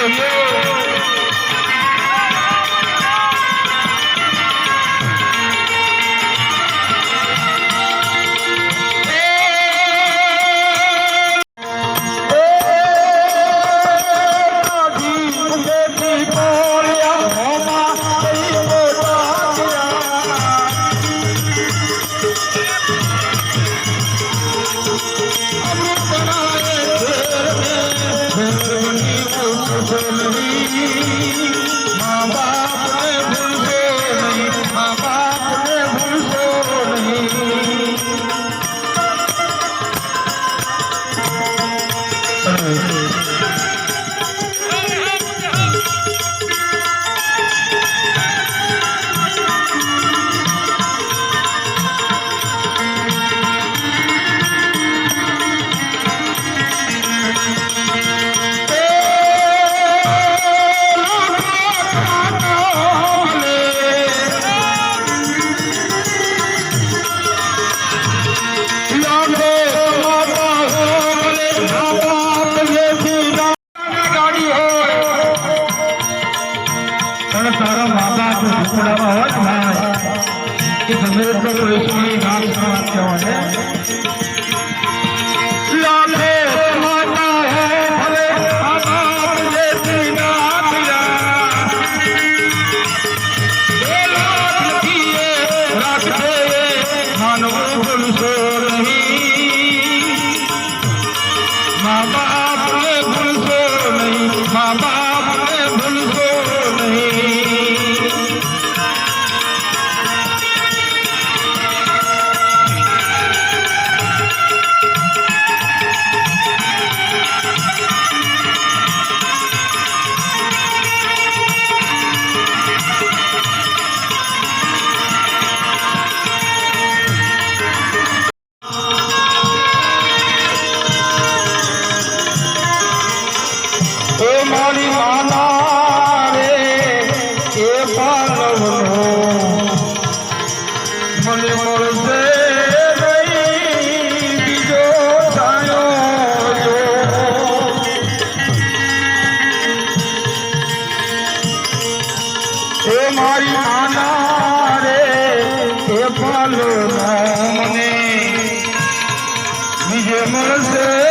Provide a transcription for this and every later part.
Hallelujah. তুমি বলবি એમાં અવાજ ના આવે એ ગમે તે સમાજ કહેવાય મારી માના રે એ પાલવનો મને બીજે મળશે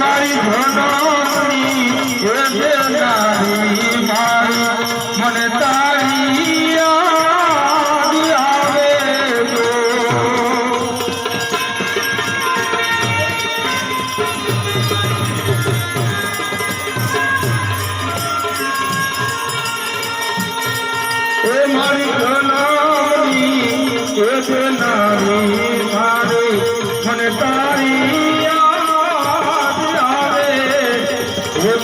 મારી ધનોની હે દેનારી મારી. મને તારી યાદ આવે દેનારી મારે. મને તારી